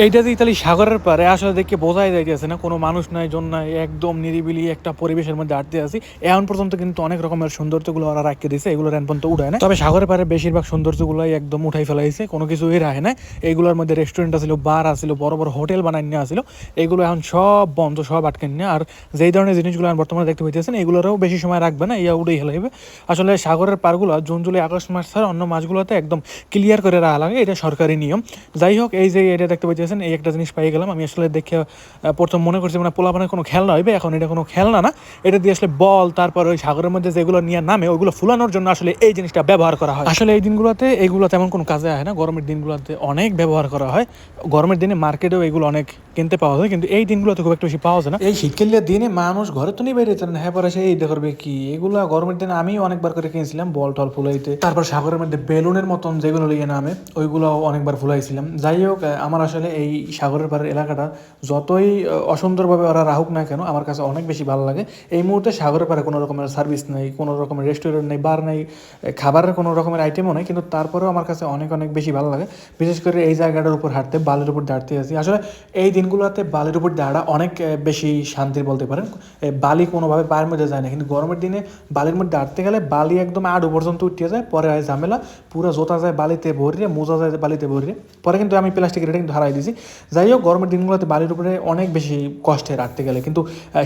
এইটা যে ইতালি সাগরের পারে আসলে দেখে বোঝাই যাইতেছে না, কোনো মানুষ নাই, জন নাই, একদম নিরিবিলি একটা পরিবেশের মধ্যে আটতে আছি। এখন পর্যন্ত কিন্তু অনেক রকমের সৌন্দর্যগুলো ওরা রাখিয়ে দিয়েছে এগুলো এখন পর্যন্ত উঠায় না তবে সাগরের পারে বেশিরভাগ সৌন্দর্যগুলোই একদম উঠাই ফেলাইছে, কোনো কিছুই রাখে না এইগুলোর মধ্যে রেস্টুরেন্ট আছিল বার আছিল, বড় বড় হোটেল বানাই নেওয়া ছিল এগুলো এখন সব বন্ধ, সব আটকে নিয়ে। আর যেই ধরনের জিনিসগুলো এখন বর্তমানে দেখতে পাইতেছেন, এগুলোরও বেশি সময় রাখবে না, ইয়া উড়েই হেলাইবে আসলে সাগরের পারগুলো জুন, জুলাই, আগস্ট মাস ছাড়া অন্য মাসগুলোতে একদম ক্লিয়ার করে রাখা লাগে, এটা সরকারি নিয়ম। যাই হোক, এই যে এটা দেখতে পাইতেছেন এই একটা জিনিস পাই গেলাম। আমি আসলে দেখে প্রথম মনে করছি মানে পোলাপানের কোনো খেলনা হইবে, এখন এটা কোনো খেলনা না। এটা দিয়ে আসলে বল, তারপর ওই সাগরের মধ্যে যেগুলো নিয়ে নামে ওইগুলো ফুলানোর জন্য আসলে এই জিনিসটা ব্যবহার করা হয়। আসলে এই দিনগুলোতে এইগুলো তেমন কোনো কাজে হয় না। গরমের দিনগুলোতে অনেক ব্যবহার করা হয়। গরমের দিনে মার্কেটেও এগুলো অনেক কিনতে পাওয়া যায়, কিন্তু এই দিনগুলোতে খুব একটা বেশি পাওয়া যায় না। এই শীতকালের দিনে মানুষ ঘরে তো নিয়ে বেরিয়েছে না। হ্যাঁ পরে সে এইটা করবে কি, এগুলো গরমের দিনে আমি অনেকবার করে কিনেছিলাম, বল টল ফুলাইতে। তারপর সাগরের মধ্যে বেলুনের মতন যেগুলো লিয়ে নামে ওইগুলো অনেকবার ফুলাইছিলাম। যাই হোক আমার আসলে এই সাগরের পাড়ের এলাকাটা যতই অসুন্দরভাবে ওরা রাহুক না কেন, আমার কাছে অনেক বেশি ভালো লাগে। এই মুহূর্তে সাগরের পাড়ে কোনো রকমের সার্ভিস নেই, কোনো রকমের রেস্টুরেন্ট নেই বার নেই খাবারের কোনো রকমের আইটেমও নেই, কিন্তু তারপরেও আমার কাছে অনেক অনেক বেশি ভালো লাগে। বিশেষ করে এই জায়গাটার উপর হাঁটতে, বালের উপর দাঁড়তে আছি। আসলে এই দিনগুলোতে বালির উপর দাঁড়া অনেক বেশি শান্তির বলতে পারেন। বালি কোনোভাবে পায়ের মধ্যে যায় না। কিন্তু গরমের দিনে বালির মধ্যে দাঁড়তে গেলে বালি একদম আড়ু পর্যন্ত উঠিয়ে যায়, পরে হয় ঝামেলা। পুরো জোতা যায় বালিতে ভরিয়ে মোজা যায় বালিতে ভরিয়ে পরে কিন্তু আমি প্লাস্টিকের এটা কিন্তু হারাই দিয়েছি। যাই হোক, গরমের দিনগুলোতে বালির উপরে অনেক বেশি কষ্টে রাখতে গেলে। কিন্তু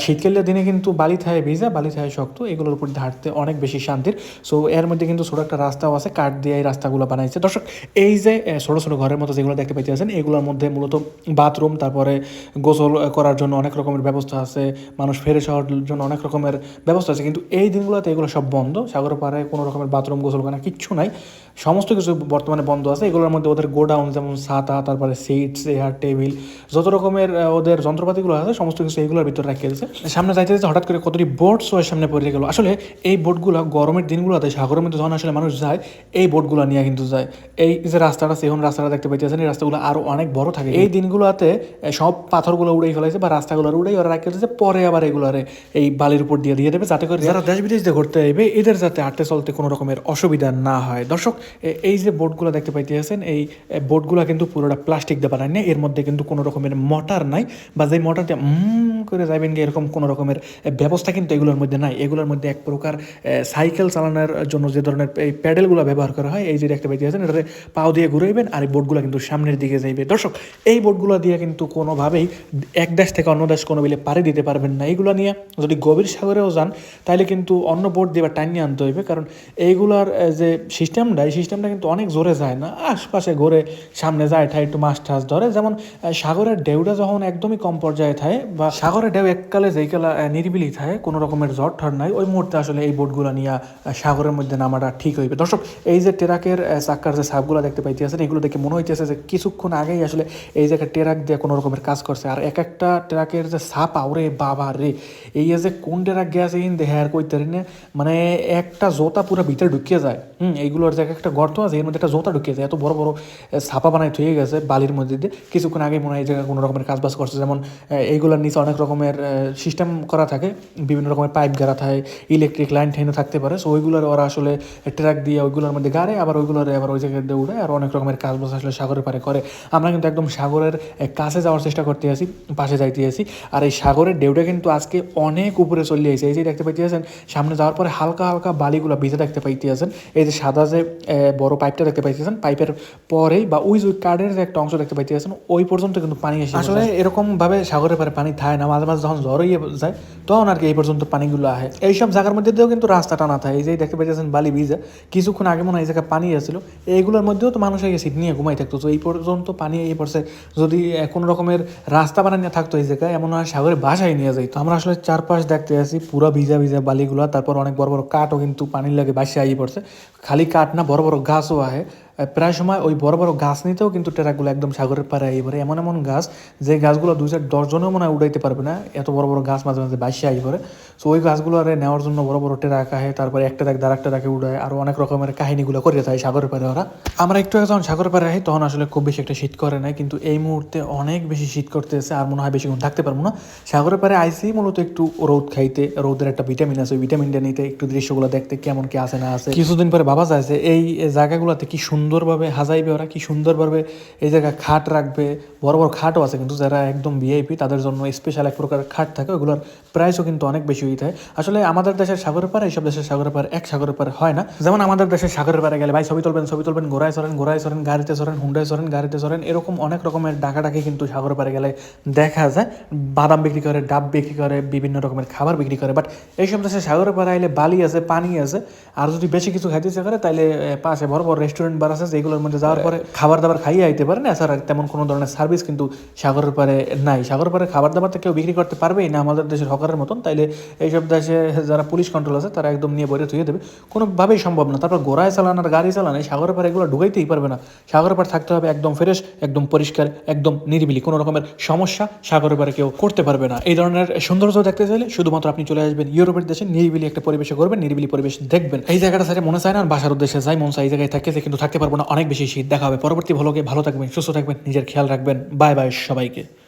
শীতকালের দিনে কিন্তু বালি থায় ভিজা, বালি থায় শক্ত, এগুলোর উপর হাঁটতে অনেক বেশি শান্তির। সো, এর মধ্যে কিন্তু ছোটো একটা রাস্তাও আছে, কাঠ দিয়ে এই রাস্তাগুলো বানাইছে। দর্শক, এই যে ছোটো ছোটো ঘরের মতো যেগুলো দেখতে পাইতেছেন, এগুলোর মধ্যে মূলত বাথরুম, তারপরে গোসল করার জন্য অনেক রকমের ব্যবস্থা আছে, মানুষ ফেরে যাওয়ার জন্য অনেক রকমের ব্যবস্থা আছে, কিন্তু এই দিনগুলোতে এগুলো সব বন্ধ সাগর পাড়ে কোনো রকমের বাথরুম গোসল করা কিচ্ছু নাই, সমস্ত কিছু বর্তমানে বন্ধ আছে, এগুলোর মধ্যে ওদের গোডাউন যেমন ছাতা, তারপরে সিটস চেয়ার টেবিল যত রকমের ওদের যন্ত্রপাতিগুলো আছে, সমস্ত কিছু এগুলোর ভিতরে রাখিয়ে দিয়েছে। সামনে যাইতে যাইতে হঠাৎ করে কতটি বোটস ওর সামনে পড়ে গেল। আসলে এই বোটগুলো গরমের দিনগুলোতে, সাগরের মধ্যে যখন আসলে মানুষ যায়, এই বোটগুলো নিয়ে কিন্তু যায়। এই যে রাস্তাটা সেখন রাস্তাটা দেখতে পাইতেছেন, এই রাস্তাগুলো আরও অনেক বড় থাকে। এই দিনগুলোতে সব পাথরগুলো উড়েই ফেলাইছে বা রাস্তাগুলো উড়েই ওরা রাখিয়ে দিয়েছে পরে আবার এগুলোরে এই বালির উপর দিয়ে দিয়ে দেবে যাতে করে যারা দেশ বিদেশ দিয়ে ঘুরতে যাবে এদের যাতে হাঁটতে চলতে কোনো রকমের অসুবিধা না হয়। দর্শক এই যে বোটগুলো দেখতে পাইতেছেন, এই বোটগুলো কিন্তু পুরোটা প্লাস্টিক দিয়ে বানায় এর মধ্যে কিন্তু কোনো রকমের মোটর নাই বা যে মোটর দিয়ে করে যাবেন গিয়ে এরকম কোনো রকমের ব্যবস্থা কিন্তু এগুলোর মধ্যে নাই। এগুলোর মধ্যে এক প্রকার সাইকেল চালানোর জন্য যে ধরনের, এই প্যাডেলগুলো ব্যবহার করা হয়, এই যে দেখতে পাইতেছেন, এটাতে পাও দিয়ে ঘুরাইবেন আর এই বোটগুলো কিন্তু সামনের দিকে যাইবে। দর্শক, এই বোটগুলো দিয়ে কিন্তু কোনোভাবেই এক দেশ থেকে অন্য দেশ কোনো বিলে পাড়ি দিতে পারবেন না। এইগুলো নিয়ে যদি গভীর সাগরেও যান তাহলে কিন্তু অন্য বোট দিয়ে বা টানিয়ে আনতে হইবে। কারণ এইগুলার যে সিস্টেমটা এই সিস্টেমটা কিন্তু অনেক জোরে যায় না। আশপাশে ঘুরে সামনে যায় ঠাই একটু মাছ টাছ ধরে। যেমন সাগরের ঢেউটা যখন একদমই কম পর্যায়ে থাকে বা সাগরের ঢেউ এককালে যেই কালা নিরিবিলি থাকে কোনো রকমের ঝড় ঠর নাই ওই মুহূর্তে আসলে এই বোটগুলো নিয়ে সাগরের মধ্যে নামাটা ঠিক হইবে। দর্শক এই যে ট্রাকের এ, চাক্কার যে সাপগুলো দেখতে পাইতেছেন এগুলো দেখে মনে হইতেছে যে কিছুক্ষণ আগেই আসলে এই জায়গায় ট্রাক দিয়ে কোনো রকমের কাজ করছে। আর এক একটা ট্রাকের যে সাপ, আউরে বাবা রে, এই যে কোন ট্রাক গেছে ইন দেহে আর কইতে মানে একটা জোতা পুরো ভিতরে ঢুকিয়ে যায়। হুম, এইগুলোর যে এক একটা গর্ত আছে, এর মধ্যে একটা জোতা ঢুকিয়ে যায়। এত বড় বড় ছাপা বানায় থুয়ে গেছে বালির মধ্যে দিয়ে। কিছুক্ষণ আগে মনে হয় এই জায়গায় কোনো রকমের কাজ বাজ করছে। যেমন এইগুলোর নিচে অনেক রকমের সিস্টেম করা থাকে। বিভিন্ন রকমের পাইপ গাড়া থাকে ইলেকট্রিক লাইন ঠাইনও থাকতে পারে। সো ওইগুলোর ওরা আসলে ট্রাক দিয়ে ওইগুলোর মধ্যে গাড়ে, আবার ওইগুলোর আবার ওই জায়গায় দিয়ে উড়ে আর অনেক রকমের কাজ বাজ আসলে সাগরের পারে করে। আমরা কিন্তু একদম সাগরের কাছে যাওয়ার চেষ্টা করতে আসি পাশে যাইতে আসি। আর এই সাগরের ঢেউটা কিন্তু আজকে অনেক উপরে চলে আসে এই যে দেখতে পাইতে পাইতেছেন সামনে যাওয়ার পরে হালকা হালকা বালিগুলো ভিজে দেখতে পাইতে পাইতেছেন এই যে সাদা যে বড় পাইপটা দেখতে পাইতেছেন পাইপের পরেই বা ওই যে কার্ডের যে একটা অংশ দেখতে পাইতেছেন ওই পর্যন্ত কিন্তু পানি এসে আসলে এরকমভাবে সাগরের পারে পানি থাকে না মাঝে মাঝে যখন জ্বর হয়ে যায় তখন আর কি এই পর্যন্ত পানিগুলো আহে। এইসব জায়গার মধ্যে দিয়েও কিন্তু রাস্তা টানা থাকে এই যে দেখতে পাইতেছেন বালি ভিজা। কিছুক্ষণ আগে মনে হয় এই জায়গায় পানি আসছিল। এইগুলোর মধ্যেও তো মানুষ এই সিট নিয়ে ঘুমাই থাকতো। তো এই পর্যন্ত পানি এই পড়ছে যদি কোনো রকমের রাস্তা বানানো থাকতো এই জায়গায়, এমন হয় সাগরে বাসায় নিয়ে যাইতো। আমরা আসলে চারপাশ দেখতে আসি, পুরো ভিজা ভিজা বালিগুলো, তারপর অনেক বড় বড় কাঠও কিন্তু পানির লাগে বাসে আই পড়ছে। খালি কাঠ না, বড় বড় গাছও আহে। প্রায় সময় ওই বড় বড় গাছ নিতেও কিন্তু ট্রাকগুলো একদম সাগরের পাড়ে পড়ে এমন এমন গাছ, যে গাছগুলো দুই চার দশজনেও মনে হয় উড়াইতে পারবে না, এত বড় বড় গাছ মাঝে মাঝে বাসে আই পড়ে। সো ওই গাছগুলো আরে নেওয়ার জন্য বড় বড় ট্রাক আহে তারপরে একটা দেখ দ্বার একটা রাখে উড়ায়, আর অনেক রকমের কাহিনীগুলো করে থাকে সাগরের পাড়ে ওরা। আমরা একটু যখন সাগরের পাড়ে আহি তখন আসলে খুব বেশি একটা শীত করে নাই, কিন্তু এই মুহূর্তে অনেক বেশি শীত করতেছে, আর মনে হয় বেশিক্ষণ থাকতে পারব না। সাগরের পাড়ে আইসি মূলত একটু রোদ খাইতে, রোদের একটা ভিটামিন আছে, ওই ভিটামিনটা নিতে, একটু দৃশ্যগুলো দেখতে কেমন কি আছে না আছে। কিছুদিন পরে ভাবা যায় এই জায়গাগুলোতে কি সুন্দর সুন্দরভাবে হাজাইবে ওরা, কি সুন্দরভাবে এই জায়গায় খাট রাখবে। বড় বড় খাটও আছে কিন্তু যারা একদম ভিআইপি তাদের জন্য স্পেশাল এক প্রকার খাট থাকে, ওগুলোর প্রাইসও কিন্তু অনেক বেশি হয়ে থাকে। আসলে আমাদের দেশের সাগরের পারে এইসব দেশের সাগরের পারে এক সাগরের পারে হয় না। যেমন আমাদের দেশের সাগরের পারে গেলে, ভাই ছবি তুলবেন ছবি তুলবেন, ঘোড়ায় চড়েন ঘোড়ায় চড়েন, গাড়িতে চড়েন হুন্ডায় চড়েন, গাড়িতে চড়েন, এরকম অনেক রকমের ডাকাডাকি কিন্তু সাগরের পারে গেলে দেখা যায়। বাদাম বিক্রি করে, ডাব বিক্রি করে, বিভিন্ন রকমের খাবার বিক্রি করে। বাট এইসব দেশে সাগরের পারে আইলে বালি আছে, পানি আছে। আর যদি বেশি কিছু খাইতে ইচ্ছে করে তাহলে পাশে বড় বড় রেস্টুরেন্ট বার আছে যেগুলোর মধ্যে যাওয়ার পরে খাবার দাবার খাইয়ে আইতে পারেন এছাড়া তেমন কোনো ধরনের সার্ভিস কিন্তু সাগরের পারে নাই। সাগরের পারে খাবার দাবার তো কেউ বিক্রি করতে পারবেই না, আমাদের দেশের হকারের মতন। তাইলে এইসব দেশে যারা পুলিশ কন্ট্রোল আছে, তারা একদম নিয়ে বইরে ধুয়ে দেবে কোনোভাবেই সম্ভব না। তারপর ঘোড়ায় চালান আর গাড়ি চালান, এই সাগরের পারে এগুলো ঢুকাইতেই পারবে না। সাগরের পার থাকতে হবে একদম ফ্রেশ একদম পরিষ্কার, একদম নিরিবিলি। কোনো রকমের সমস্যা সাগরের পারে কেউ করতে পারবে না। এই ধরনের সৌন্দর্য দেখতে চাইলে শুধুমাত্র আপনি চলে আসবেন ইউরোপের দেশে, নিরিবিলি একটা পরিবেশে করবেন নিরিবিলি পরিবেশ দেখবেন। এই জায়গাটা সাইডে মনে চায় না? বাসার উদ্দেশ্যে যাই, মন চাই এই জায়গায় থাকতে কিন্তু থাকতে পারব না, অনেক বেশি শীত দেখা হবে। পরবর্তী ভালোকে ভালো থাকবেন, সুস্থ থাকবেন, নিজের খেয়াল রাখবেন। বাই বাই সবাইকে।